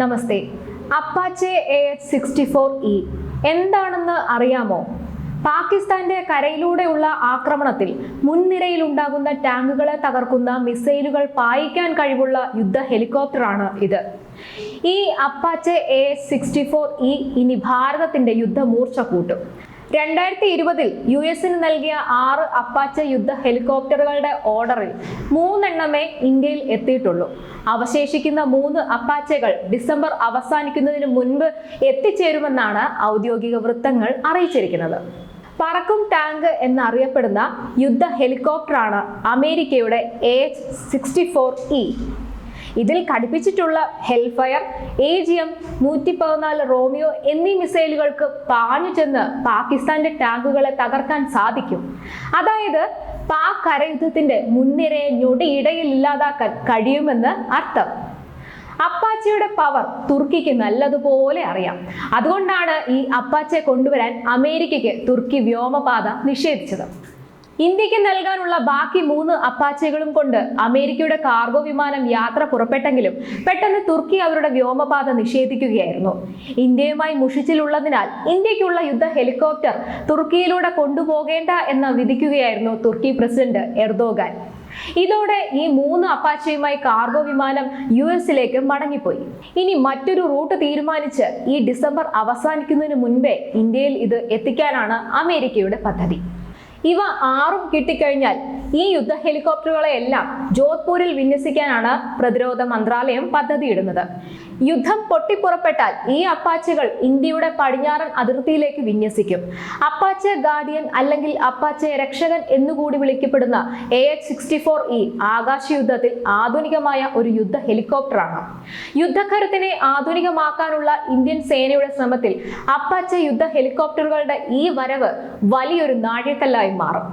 Namaste. Apache A H sixty four E എന്താണെന്ന് അറിയാമോ? പാകിസ്ഥാന്റെ കരയിലൂടെയുള്ള ആക്രമണത്തിൽ മുൻനിരയിൽ ഉണ്ടാകുന്ന ടാങ്കുകളെ തകർക്കുന്ന മിസൈലുകൾ പായിക്കാൻ കഴിവുള്ള യുദ്ധ ഹെലികോപ്റ്ററാണ് ഇത്. ഈ Apache A sixty four E ഇനി ഭാരതത്തിന്റെ യുദ്ധമൂർച്ച കൂട്ടും. രണ്ടായിരത്തി ഇരുപതിൽ യു എസിന് നൽകിയ ആറ് അപ്പാച്ച യുദ്ധ ഹെലികോപ്റ്ററുകളുടെ ഓർഡറിൽ മൂന്നെണ്ണമേ ഇന്ത്യയിൽ എത്തിയിട്ടുള്ളൂ. അവശേഷിക്കുന്ന മൂന്ന് അപ്പാച്ചകൾ ഡിസംബർ അവസാനിക്കുന്നതിന് മുൻപ് എത്തിച്ചേരുമെന്നാണ് ഔദ്യോഗിക വൃത്തങ്ങൾ അറിയിച്ചിരിക്കുന്നത്. പറക്കും ടാങ്ക് എന്നറിയപ്പെടുന്ന യുദ്ധ ഹെലികോപ്റ്ററാണ് അമേരിക്കയുടെ എച്ച് സിക്സ്റ്റി ഫോർ ഇ. ഇതിൽ ഘടിപ്പിച്ചിട്ടുള്ള ഹെൽഫയർ എ ജി എം നൂറ്റി പതിനാല് റോമിയോ എന്നീ മിസൈലുകൾക്ക് പാഞ്ഞു ചെന്ന് പാകിസ്ഥാന്റെ ടാങ്കുകളെ തകർക്കാൻ സാധിക്കും. അതായത് പാക് കരയുദ്ധത്തിന്റെ മുൻനിരയെ ഞൊടിയിടയിൽ ഇല്ലാതാക്കാൻ കഴിയുമെന്ന് അർത്ഥം. അപ്പാച്ചയുടെ പവർ തുർക്കിക്ക് നല്ലതുപോലെ അറിയാം. അതുകൊണ്ടാണ് ഈ അപ്പാച്ചയെ കൊണ്ടുവരാൻ അമേരിക്കയ്ക്ക് തുർക്കി വ്യോമപാത നിഷേധിച്ചത്. ഇന്ത്യയ്ക്ക് നൽകാനുള്ള ബാക്കി മൂന്ന് അപ്പാച്ചകളും കൊണ്ട് അമേരിക്കയുടെ കാർഗോ വിമാനം യാത്ര പുറപ്പെട്ടെങ്കിലും പെട്ടെന്ന് തുർക്കി അവരുടെ വ്യോമപാത നിഷേധിക്കുകയായിരുന്നു. ഇന്ത്യയുമായി മുഷിച്ചിലുള്ളതിനാൽ ഇന്ത്യക്കുള്ള യുദ്ധ ഹെലികോപ്റ്റർ തുർക്കിയിലൂടെ കൊണ്ടുപോകേണ്ട എന്ന് വിധിക്കുകയായിരുന്നു തുർക്കി പ്രസിഡന്റ് എർദോഗാൻ. ഇതോടെ ഈ മൂന്ന് അപ്പാച്ചയുമായി കാർഗോ വിമാനം യു എസിലേക്ക് മടങ്ങിപ്പോയി. ഇനി മറ്റൊരു റൂട്ട് തീരുമാനിച്ച് ഈ ഡിസംബർ അവസാനിക്കുന്നതിന് മുൻപേ ഇന്ത്യയിൽ ഇത് എത്തിക്കാനാണ് അമേരിക്കയുടെ പദ്ധതി. ഇവ ആറും കിട്ടിക്കഴിഞ്ഞാൽ ഈ യുദ്ധ ഹെലികോപ്റ്ററുകളെ എല്ലാം ജോധ്പൂരിൽ വിന്യസിക്കാനാണ് പ്രതിരോധ മന്ത്രാലയം പദ്ധതിയിടുന്നത്. യുദ്ധം പൊട്ടിപ്പുറപ്പെട്ടാൽ ഈ അപ്പാച്ചകൾ ഇന്ത്യയുടെ പടിഞ്ഞാറൻ അതിർത്തിയിലേക്ക് വിന്യസിക്കും. അപ്പാച്ച ഗാർഡിയൻ അല്ലെങ്കിൽ അപ്പാച്ച രക്ഷകൻ എന്നുകൂടി വിളിക്കപ്പെടുന്ന A H sixty four E ആകാശ യുദ്ധത്തിൽ ആധുനികമായ ഒരു യുദ്ധ ഹെലികോപ്റ്ററാണ്. യുദ്ധക്കരുത്തിനെ ആധുനികമാക്കാനുള്ള ഇന്ത്യൻ സേനയുടെ ശ്രമത്തിൽ അപ്പാച്ച യുദ്ധ ഹെലികോപ്റ്ററുകളുടെ ഈ വരവ് വലിയൊരു നാഴികക്കല്ലായി മാറും.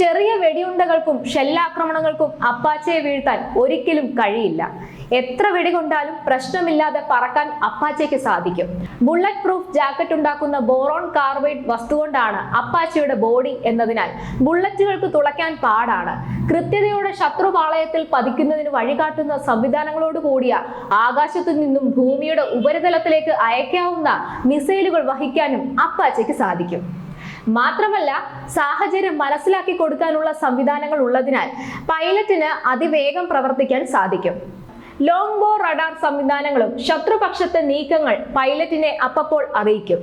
ചെറിയ വെടിയുണ്ടകൾക്കും ഷെല്ലാക്രമണങ്ങൾക്കും അപ്പാച്ചയെ വീഴ്ത്താൻ ഒരിക്കലും കഴിയില്ല. എത്ര വെടികൊണ്ടാലും പ്രശ്നമില്ലാതെ പറക്കാൻ അപ്പാച്ചയ്ക്ക് സാധിക്കും. ബുള്ളറ്റ് പ്രൂഫ് ജാക്കറ്റ് ഉണ്ടാക്കുന്ന ബോറോൺ കാർബൈഡ് വസ്തു കൊണ്ടാണ് അപ്പാച്ചയുടെ ബോഡി എന്നതിനാൽ ബുള്ളറ്റുകൾക്ക് തുളയ്ക്കാൻ പാടാണ്. കൃത്യതയോടെ ശത്രുപാളയത്തിൽ പതിക്കുന്നതിന് വഴികാട്ടുന്ന സംവിധാനങ്ങളോട് കൂടിയ ആകാശത്തു നിന്നും ഭൂമിയുടെ ഉപരിതലത്തിലേക്ക് അയക്കാവുന്ന മിസൈലുകൾ വഹിക്കാനും അപ്പാച്ചയ്ക്ക് സാധിക്കും. മാത്രമല്ല സാഹചര്യം മനസ്സിലാക്കി കൊടുക്കാനുള്ള സംവിധാനങ്ങൾ ഉള്ളതിനാൽ പൈലറ്റിന് അതിവേഗം പ്രവർത്തിക്കാൻ സാധിക്കും. ലോങ് ബോ റഡാർ സംവിധാനങ്ങളും ശത്രുപക്ഷത്തെ നീക്കങ്ങൾ പൈലറ്റിനെ അപ്പപ്പോൾ അറിയിക്കും.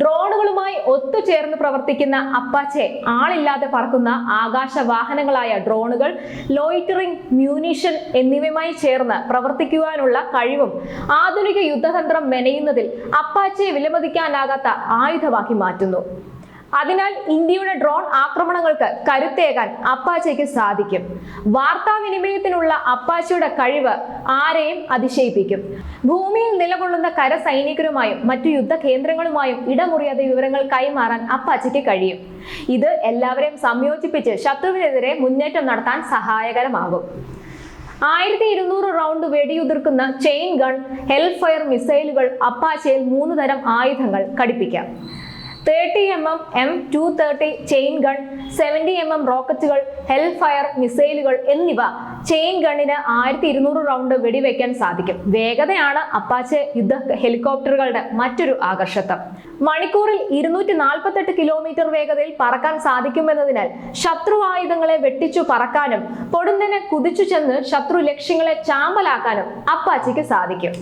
ഡ്രോണുകളുമായി ഒത്തുചേർന്ന് പ്രവർത്തിക്കുന്ന അപ്പാച്ചെ ആളില്ലാതെ പറക്കുന്ന ആകാശ വാഹനങ്ങളായ ഡ്രോണുകൾ ലോയിറ്ററിംഗ് മ്യൂണിഷൻ എന്നിവയുമായി ചേർന്ന് പ്രവർത്തിക്കുവാനുള്ള കഴിവും ആധുനിക യുദ്ധതന്ത്രം മെനയുന്നതിൽ അപ്പാച്ചെ വിലമതിക്കാനാകാത്ത ആയുധമാക്കി മാറ്റുന്നു. അതിനാൽ ഇന്ത്യയുടെ ഡ്രോൺ ആക്രമണങ്ങൾക്ക് കരുത്തേകാൻ അപ്പാച്ചയ്ക്ക് സാധിക്കും. വാർത്താവിനിമയത്തിനുള്ള അപ്പാച്ചയുടെ കഴിവ് ആരെയും അതിശയിപ്പിക്കും. ഭൂമിയിൽ നിലകൊള്ളുന്ന കരസൈനികരുമായും മറ്റു യുദ്ധ കേന്ദ്രങ്ങളുമായും ഇടമുറിയാതെ വിവരങ്ങൾ കൈമാറാൻ അപ്പാച്ചയ്ക്ക് കഴിയും. ഇത് എല്ലാവരെയും സംയോജിപ്പിച്ച് ശത്രുവിനെതിരെ മുന്നേറ്റം നടത്താൻ സഹായകരമാകും. ആയിരത്തി ഇരുന്നൂറ് റൗണ്ട് വെടിയുതിർക്കുന്ന ചെയിൻ ഗൺ ഹെൽഫയർ മിസൈലുകൾ അപ്പാച്ചയിൽ മൂന്ന് തരം ആയുധങ്ങൾ ഘടിപ്പിക്കാം. Thirty M M M two thirty chain gun seventy M M റോക്കറ്റുകൾ Hellfire മിസൈലുകൾ എന്നിവ ചെയിൻ ഗണ്ണിന് ആയിരത്തി ഇരുന്നൂറ് റൗണ്ട് വെടിവെക്കാൻ സാധിക്കും. വേഗതയാണ് അപ്പാച്ചെ യുദ്ധ ഹെലികോപ്റ്ററുകളുടെ മറ്റൊരു ആകർഷത്വം മണിക്കൂറിൽ ഇരുന്നൂറ്റി നാൽപ്പത്തെട്ട് കിലോമീറ്റർ വേഗതയിൽ പറക്കാൻ സാധിക്കുമെന്നതിനാൽ ശത്രു ആയുധങ്ങളെ വെട്ടിച്ചു പറക്കാനും പൊടുന്നനെ കുതിച്ചു ചെന്ന് ശത്രു ലക്ഷ്യങ്ങളെ ചാമ്പലാക്കാനും അപ്പാച്ചയ്ക്ക് സാധിക്കും.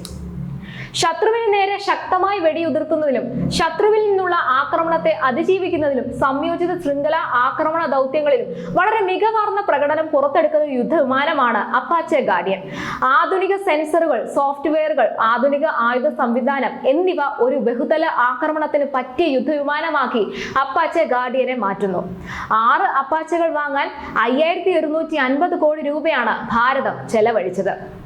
ശത്രുവിന് നേരെ ശക്തമായി വെടിയുതിർക്കുന്നതിലും ശത്രുവിൽ നിന്നുള്ള ആക്രമണത്തെ അതിജീവിക്കുന്നതിലും സംയോജിത ശൃംഖല ആക്രമണ ദൗത്യങ്ങളിലും വളരെ മികവാർന്ന പ്രകടനം പുറത്തെടുക്കുന്ന യുദ്ധവിമാനമാണ് അപ്പാച്ചെ ഗാർഡിയൻ. ആധുനിക സെൻസറുകൾ സോഫ്റ്റ്വെയറുകൾ ആധുനിക ആയുധ സംവിധാനം എന്നിവ ഒരു ബഹുതല ആക്രമണത്തിന് പറ്റിയ യുദ്ധവിമാനമാക്കി അപ്പാച്ചെ ഗാർഡിയനെ മാറ്റുന്നു. ആറ് അപ്പാച്ചകൾ വാങ്ങാൻ അയ്യായിരത്തി കോടി രൂപയാണ് ഭാരതം ചെലവഴിച്ചത്.